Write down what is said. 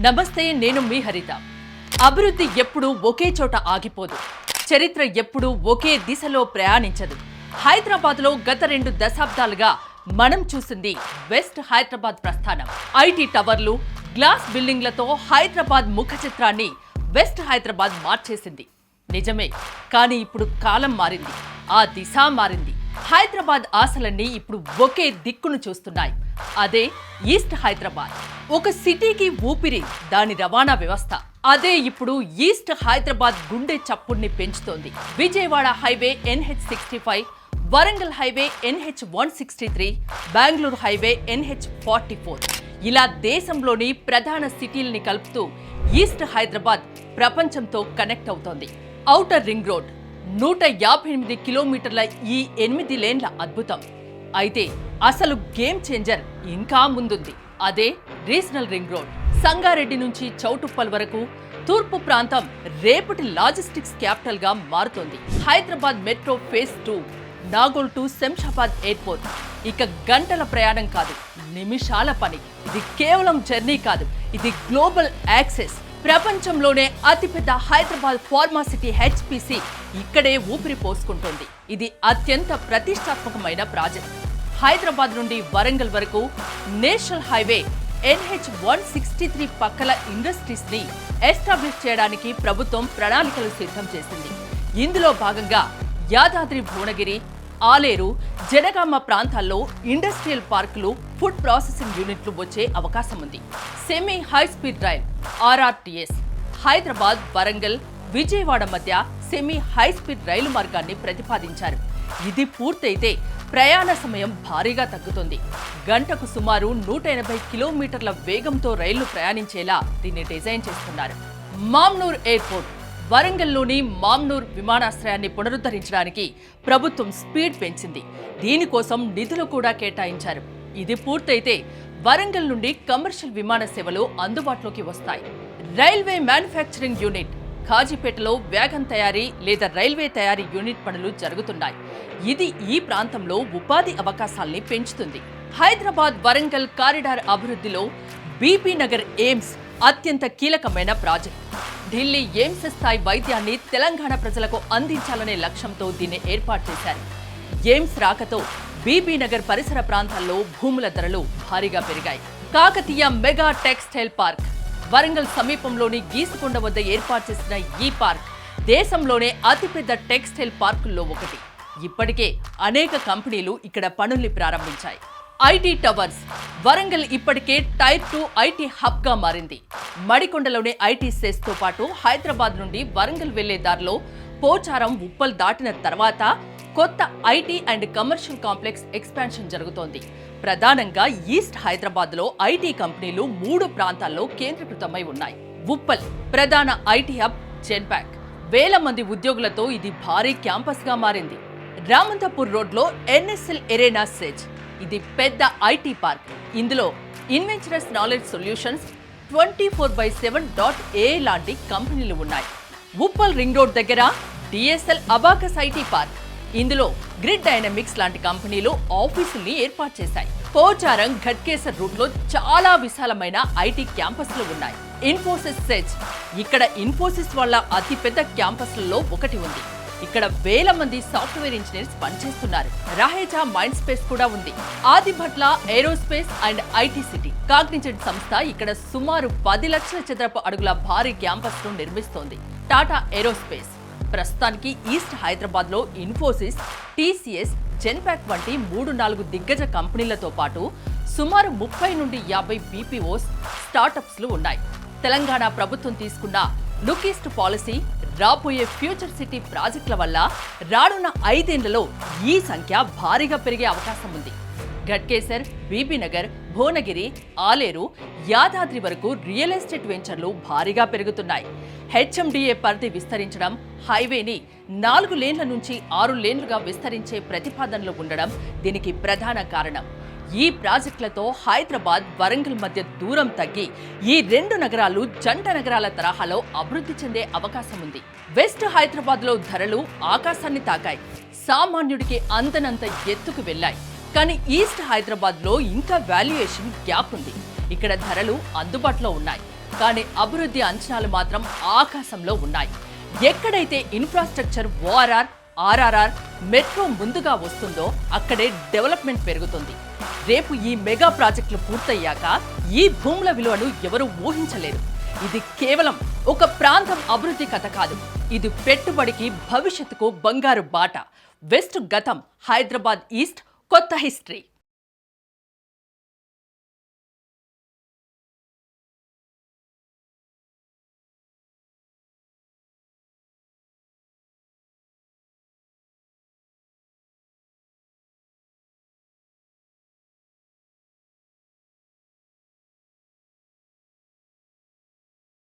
నమస్తే నేను మీ హరిత. అభివృద్ధి ఎప్పుడూ ఒకే చోట ఆగిపోదు. చరిత్ర ఎప్పుడూ ఒకే దిశలో ప్రయాణించదు. హైదరాబాద్లో గత రెండు దశాబ్దాలుగా మనం చూసింది వెస్ట్ హైదరాబాద్ ప్రస్థానం. ఐటీ టవర్లు గ్లాస్ బిల్డింగ్లతో హైదరాబాద్ ముఖ చిత్రాన్ని వెస్ట్ హైదరాబాద్ మార్చేసింది. నిజమే కానీ ఇప్పుడు కాలం మారింది. ఆ దిశ మారింది. హైదరాబాద్ ఆశలన్నీ ఇప్పుడు ఒకే దిక్కును చూస్తున్నాయి. అదే ఈస్ట్ హైదరాబాద్. ఒక సిటీకి ఊపిరి దాని రవాణా వ్యవస్థ. అదే ఇప్పుడు ఈస్ట్ హైదరాబాద్ గుండె చప్పుడిని పెంచుతోంది. Vijayawada highway NH sixty five Warangal highway NH one sixty three Bengaluru highway NH forty four. ఇలా దేశంలోని ప్రధాన సిటీల్ని కలుపుతూ ఈస్ట్ హైదరాబాద్ ప్రపంచంతో కనెక్ట్ అవుతోంది. ఔటర్ రింగ్ రోడ్ నూట యాభై ఎనిమిది కిలోమీటర్ల ఈ ఎనిమిది లేన్ల అద్భుతం. అయితే అసలు గేమ్ చేంజర్ ఇంకా ముందుంది. అదే రీజనల్ రింగ్ రోడ్. సంగారెడ్డి నుంచి చౌటుప్పల్ వరకు తూర్పు ప్రాంతం రేపటి లాజిస్టిక్స్ క్యాపిటల్గా మారుతోంది. Hyderabad metro phase two Nagole to Shamshabad airport. ఇక గంటల ప్రయాణం కాదు నిమిషాల పని. ఇది కేవలం జర్నీ కాదు ఇది గ్లోబల్ యాక్సెస్. ప్రపంచంలోనే అతిపెద్ద హైదరాబాద్ ఫార్మాసిటీ హెచ్పిసి ఇక్కడే ఊపిరి పోసుకుంటోంది. ఇది అత్యంత ప్రతిష్టాత్మకమైన ప్రాజెక్ట్. హైదరాబాద్ నుండి వరంగల్ వరకు national highway NH one sixty three పక్కల ఇండస్ట్రీస్ని ఎస్టాబ్లిష్ చేయడానికి ప్రభుత్వం ప్రణాళికలు సిద్ధం చేసింది. ఇందులో భాగంగా యాదాద్రి భువనగిరి ఆలేరు జనగామ ప్రాంతాల్లో ఇండస్ట్రియల్ పార్కులు ఫుడ్ ప్రాసెసింగ్ యూనిట్లు వచ్చే అవకాశం ఉంది. Semi high speed rail RRTS Hyderabad Warangal Vijayawada మధ్య సెమీ హై స్పీడ్ రైలు మార్గాన్ని ప్రతిపాదించారు. ఇది పూర్తయితే ప్రయాణ సమయం భారీగా తగ్గుతుంది. గంటకు సుమారు నూట ఎనభై కిలోమీటర్ల వేగంతో రైళ్ళు ప్రయాణించేలా దీన్ని డిజైన్ చేస్తున్నారు. మామ్నూర్ ఎయిర్పోర్ట్ వరంగల్లోని మామ్నూర్ విమానాశ్రయాన్ని పునరుద్ధరించడానికి ప్రభుత్వం స్పీడ్ పెంచింది. దీనికోసం నిధులు కూడా కేటాయించారు. ఇది పూర్తయితే వరంగల్ నుండి కమర్షియల్ విమాన సేవలు అందుబాటులోకి వస్తాయి. రైల్వే మ్యానుఫ్యాక్చరింగ్ యూనిట్ కాజీపేటలో వ్యాగన్ తయారీ లేదా రైల్వే తయారీ యూనిట్ పనులు జరుగుతున్నాయి. ఇది ఈ ప్రాంతంలో ఉపాధి అవకాశాల్ని పెంచుతుంది. హైదరాబాద్ వరంగల్ కారిడార్ అభివృద్ధిలో బీపీ నగర్ ఎయిమ్స్ అత్యంత కీలకమైన ప్రాజెక్ట్. ఢిల్లీ ఎయిమ్స్ స్థాయి వైద్యాన్ని తెలంగాణ ప్రజలకు అందించాలనే లక్ష్యంతో దీన్ని ఏర్పాటు చేశారు. ఎయిమ్స్ రాకతో బీబీనగర్ పరిసర ప్రాంతాల్లో భూముల ధరలు భారీగా పెరిగాయి. Kakatiya mega textile park Warangal సమీపంలోని గీసుకొండ వద్ద ఏర్పాటు చేసిన ఈ పార్క్ దేశంలోనే అతిపెద్ద టెక్స్టైల్ పార్కుల్లో ఒకటి. ఇప్పటికే అనేక కంపెనీలు ఇక్కడ పనుల్ని ప్రారంభించాయి. IT towers. వరంగల్ ఇప్పటికే టైర్ టూ ఐటీ హబ్గా మారింది. మడికొండలోని ఐటీ సెస్తో పాటు హైదరాబాద్ నుండి వరంగల్ వెళ్ళే దారిలో పోచారం ఉప్పల్ దాటిన తర్వాత కొత్త IT and commercial complex expansion జరుగుతోంది. ప్రధానంగా ఈస్ట్ హైదరాబాద్లో ఐటీ కంపెనీలు మూడు ప్రాంతాల్లో కేంద్రీకృతమై ఉన్నాయి. ఉప్పల్ ప్రధాన ఐటీ హబ్ జెన్పాక్. వేల మంది ఉద్యోగులతో ఇది భారీ క్యాంపస్గా మారింది. రామంతపూర్ రోడ్లో ఎన్ఎస్ఎల్ ఎరేనా సెజ్. ఇది పెద్ద ఐటీ పార్క్. ఇందులో Inventurus Knowledge Solutions twenty four by seven dot A లాంటి కంపెనీలు ఉన్నాయి. ఉప్పల్ రింగ్ రోడ్ దగ్గర డిఎస్ఎల్ అబాకస్ ఐటీ పార్క్. ఇందులో గ్రిడ్ డైనమిక్స్ లాంటి కంపెనీలు ఆఫీసుల్ని ఏర్పాటు చేశాయి. పోచారం ఘట్కేసర్ రూట్లో చాలా విశాలమైన ఐటీ క్యాంపస్లు ఉన్నాయి. Infosys SEZ. ఇక్కడ ఇన్ఫోసిస్ వాళ్ళ అతిపెద్ద క్యాంపస్లలో ఒకటి ఉంది. ఇక్కడ వేల మంది సాఫ్ట్వేర్ ఇంజనీర్స్ పనిచేస్తున్నారు. రహేజా మైండ్ స్పేస్ కూడా ఉంది. Adibatla aerospace and IT city. Cognizant సంస్థ ఇక్కడ సుమారు పది లక్షల చదరపు అడుగుల భారీ క్యాంపస్ను నిర్మిస్తోంది. Tata aerospace. ప్రస్తుతానికి ఈస్ట్ హైదరాబాద్లో ఇన్ఫోసిస్ టీసీఎస్ జెన్పాక్ వంటి మూడు నాలుగు దిగ్గజ కంపెనీలతో పాటు సుమారు ముప్పై నుండి యాభై బీపీఓస్ స్టార్టప్స్లు ఉన్నాయి. తెలంగాణ ప్రభుత్వం తీసుకున్న లుక్ ఈస్ట్ పాలసీ రాబోయే ఫ్యూచర్ సిటీ ప్రాజెక్టుల వల్ల రానున్న ఐదేళ్ళలో ఈ సంఖ్య భారీగా పెరిగే అవకాశం ఉంది. ఘట్కేసర్ బీబీనగర్ భువనగిరి ఆలేరు యాదాద్రి వరకు రియల్ ఎస్టేట్ వెంచర్లు భారీగా పెరుగుతున్నాయి. హెచ్ఎండిఏ పరిధి విస్తరించడం హైవేని నాలుగు లేన్ల నుంచి ఆరు లేన్లుగా విస్తరించే ప్రతిపాదనలు ఉండడం దీనికి ప్రధాన కారణం. ఈ ప్రాజెక్టులతో హైదరాబాద్ వరంగల్ మధ్య దూరం తగ్గి ఈ రెండు నగరాలు జంట నగరాల తరహాలో అభివృద్ధి చెందే అవకాశం ఉంది. వెస్ట్ హైదరాబాద్లో ధరలు ఆకాశాన్ని తాకాయి. సామాన్యుడికి అంతనంత ఎత్తుకు వెళ్ళాయి. కానీ ఈస్ట్ హైదరాబాద్లో ఇంకా వాల్యుయేషన్ గ్యాప్ ఉంది. ఇక్కడ ధరలు అందుబాటులో ఉన్నాయి. కానీ అభివృద్ధి అంచనాలు మాత్రం ఆకాశంలో ఉన్నాయి. ఎక్కడైతే ఇన్ఫ్రాస్ట్రక్చర్ ఓఆర్ఆర్ ఆర్ఆర్ఆర్ మెట్రో ముందుగా వస్తుందో అక్కడే డెవలప్మెంట్ పెరుగుతుంది. రేపు ఈ మెగా ప్రాజెక్టులు పూర్తయ్యాక ఈ భూముల విలువను ఎవరూ ఊహించలేరు. ఇది కేవలం ఒక ప్రాంతం అభివృద్ధి కథ కాదు. ఇది పెట్టుబడికి భవిష్యత్తుకు బంగారు బాట. వెస్ట్ గతం హైదరాబాద్ ఈస్ట్ కొత్త హిస్టరీ.